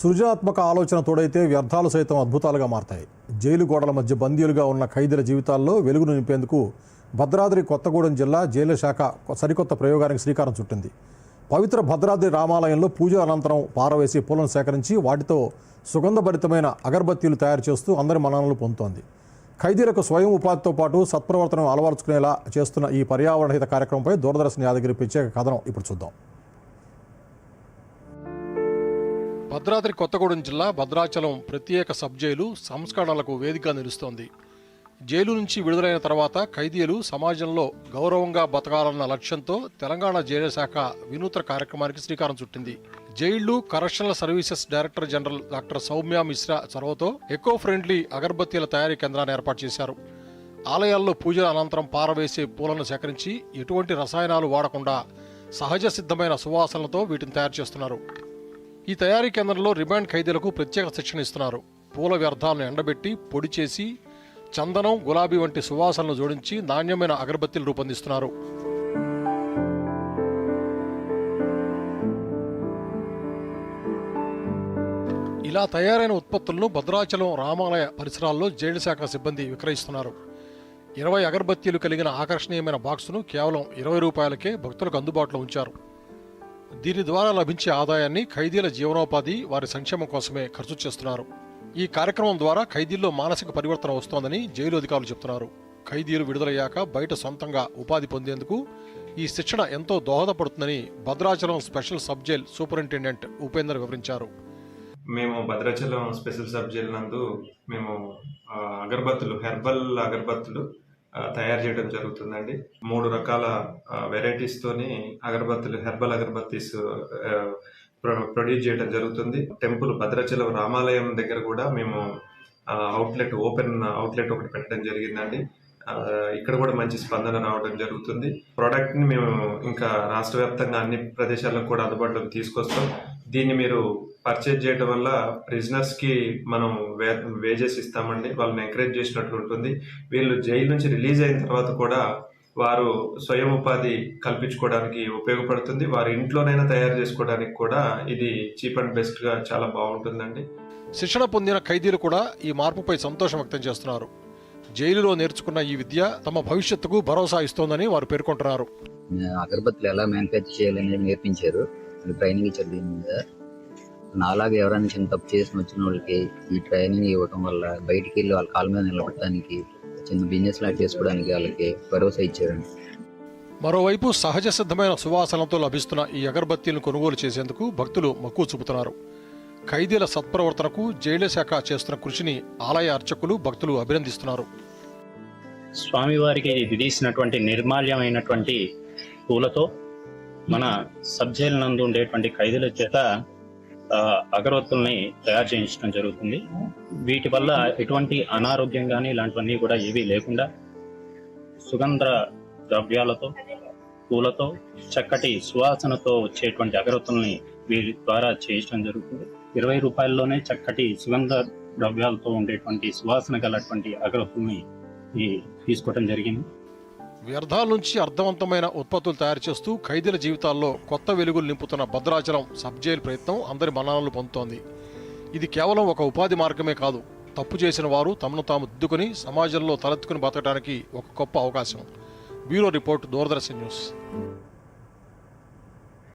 సృజనాత్మక ఆలోచన తోడైతే వ్యర్థాలు సైతం అద్భుతాలుగా మారతాయి. జైలు గోడల మధ్య బందీలుగా ఉన్న ఖైదీల జీవితాల్లో వెలుగును నింపేందుకు భద్రాద్రి కొత్తగూడెం జిల్లా జైలు శాఖ సరికొత్త ప్రయోగానికి శ్రీకారం చుట్టింది. పవిత్ర భద్రాద్రి రామాలయంలో పూజ అనంతరం పారవేసి పూలను సేకరించి వాటితో సుగంధభరితమైన అగరబత్తీలు తయారు చేస్తూ అందరి మన్ననలు పొందుతోంది. ఖైదీలకు స్వయం ఉపాధితో పాటు సత్ప్రవర్తనం అలవర్చుకునేలా చేస్తున్న ఈ పర్యావరణ హిత కార్యక్రమంపై దూరదర్శన్ యాదగిరి ప్రత్యేక కథనం ఇప్పుడు చూద్దాం. భద్రాద్రి కొత్తగూడెం జిల్లా భద్రాచలం ప్రత్యేక సబ్ జైలు సంస్కరణలకు వేదిక నిలుస్తోంది. జైలు నుంచి విడుదలైన తర్వాత ఖైదీలు సమాజంలో గౌరవంగా బతకాలన్న లక్ష్యంతో తెలంగాణ జైలు శాఖ వినూత్న కార్యక్రమానికి శ్రీకారం చుట్టింది. జైళ్ళు correctional services director general doctor Soumya Mishra చొరవతో ఎకో ఫ్రెండ్లీ అగర్బత్తీల తయారీ కేంద్రాన్ని ఏర్పాటు చేశారు. ఆలయాల్లో పూజల అనంతరం పారవేసే పూలను సేకరించి ఎటువంటి రసాయనాలు వాడకుండా సహజ సిద్ధమైన సువాసనలతో వీటిని తయారు చేస్తున్నారు. ఈ తయారీ కేంద్రంలో రిమాండ్ ఖైదీలకు ప్రత్యేక శిక్షణ ఇస్తున్నారు. పూల వ్యర్థాలను ఎండబెట్టి పొడి చేసి చందనం గులాబీ వంటి సువాసనలు జోడించి నాణ్యమైన అగరబత్తీలు రూపొందిస్తున్నారు. ఇలా తయారైన ఉత్పత్తులను భద్రాచలం రామాలయ పరిసరాల్లో జైలు శాఖ సిబ్బంది విక్రయిస్తున్నారు. ఇరవై అగరబత్తీలు కలిగిన ఆకర్షణీయమైన బాక్సును కేవలం ఇరవై రూపాయలకే భక్తులకు అందుబాటులో ఉంచారు. దీని ద్వారా లభించే ఆదాయాన్ని ఖైదీల జీవనోపాధి వారి సంక్షేమం కోసమే ఖర్చు చేస్తున్నారు. ఈ కార్యక్రమం ద్వారా ఖైదీల్లో మానసిక పరివర్తన వస్తోందని జైలు అధికారులు చెబుతున్నారు ఖైదీలు విడుదలయ్యాక బయట సొంతంగా ఉపాధి పొందేందుకు ఈ శిక్షణ ఎంతో దోహదపడుతుందని Bhadrachalam special sub jail superintendent Upender వివరించారు. మేము భద్రాచలం స్పెషల్ సబ్ జైల్ నందు మేము అగరబత్తులు హెర్బల్ అగరబత్తులు తయారు చేయడం జరుగుతుందండి. మూడు రకాల వెరైటీస్ తోని అగరబత్తులు హెర్బల్ అగరబత్తీస్ ప్రొడ్యూస్ చేయడం జరుగుతుంది. టెంపుల్ భద్రాచలం రామాలయం దగ్గర కూడా మేము అవుట్లెట్ ఓపెన్ అవుట్లెట్ ఒకటి పెట్టడం జరిగిందండి. ఇక్కడ కూడా మంచి స్పందన రావడం జరుగుతుంది. ప్రోడక్ట్ని మేము ఇంకా రాష్ట్ర వ్యాప్తంగా అన్ని ప్రదేశాలకు కూడా అందుబాటులోకి తీసుకొస్తాం. దీన్ని మీరు పర్చేజ్ చేయడం వల్ల ప్రిజనర్స్కి మనం వే వేజెస్ ఇస్తామండి. వాళ్ళని ఎంకరేజ్ చేసినట్లు ఉంటుంది. వీళ్ళు జైలు నుంచి రిలీజ్ అయిన తర్వాత కూడా వారు స్వయం ఉపాధి కల్పించుకోవడానికి ఉపయోగపడుతుంది. వారి ఇంట్లోనైనా తయారు చేసుకోవడానికి కూడా ఇది చీప్ అండ్ బెస్ట్గా చాలా బాగుంటుందండి. శిక్షణ పొందిన ఖైదీలు కూడా ఈ మార్పుపై సంతోషం వ్యక్తం చేస్తున్నారు. జైలులో నేర్చుకున్న ఈ విద్య తమ భవిష్యత్తుకు భరోసా ఇస్తోందని వారు పేర్కొంటున్నారు. అగరబత్తులు ఎలా మ్యానుఫ్యాక్చర్ చేయాలనేది నేర్పించారు. ట్రైనింగ్ ఇచ్చారు దీని మీద. నాలాగా ఎవరైనా చిన్న తప్పు చేసిన వచ్చిన వాళ్ళకి ఈ ట్రైనింగ్ ఇవ్వటం వల్ల బయటికి వెళ్ళి వాళ్ళ కాళ్ళ మీద నిలబడటానికి చిన్న బిజినెస్ లాగా చేసుకోవడానికి వాళ్ళకి భరోసా ఇచ్చారండి. మరోవైపు సహజ సిద్ధమైన సువాసనలతో లభిస్తున్న ఈ అగరబత్తీలను కొనుగోలు చేసేందుకు భక్తులు మక్కువ చూపుతున్నారు. ఖైదీల సత్ప్రవర్తనకు జైలు శాఖ చేస్తున్న కృషిని ఆలయ అర్చకులు భక్తులు అభినందిస్తున్నారు. స్వామివారికి విధిసినటువంటి నిర్మాల్యమైనటువంటి పూలతో మన సబ్జైల్ నందు ఉండేటువంటి ఖైదీల చేత అగరవత్తుల్ని తయారు చేయించడం జరుగుతుంది. వీటి వల్ల ఎటువంటి అనారోగ్యం కానీ ఇలాంటివన్నీ కూడా ఏవీ లేకుండా సుగంధ ద్రవ్యాలతో పూలతో చక్కటి సువాసనతో వచ్చేటువంటి అగరవత్తుల్ని వీరి ద్వారా చేయించడం జరుగుతుంది. ఇరవై రూపాయల్లోనే చక్కటి సుగంధ ద్రవ్యాలతో ఉండేటువంటి సువాసన గలటువంటి అగరవత్తుల్ని తీసుకోవటం తీసుకోవడం జరిగింది. వ్యర్థాల నుంచి అర్థవంతమైన ఉత్పత్తులు తయారు చేస్తూ ఖైదీల జీవితాల్లో కొత్త వెలుగులు నింపుతున్న భద్రాచలం సబ్ జైలు ప్రయత్నం అందరి మన్ననలు పొందుతోంది. ఇది కేవలం ఒక ఉపాధి మార్గమే కాదు తప్పు చేసిన వారు తమను తాము దిద్దుకుని సమాజంలో తలెత్తుకుని బతకడానికి ఒక గొప్ప అవకాశం. Bureau report Doordarshan news.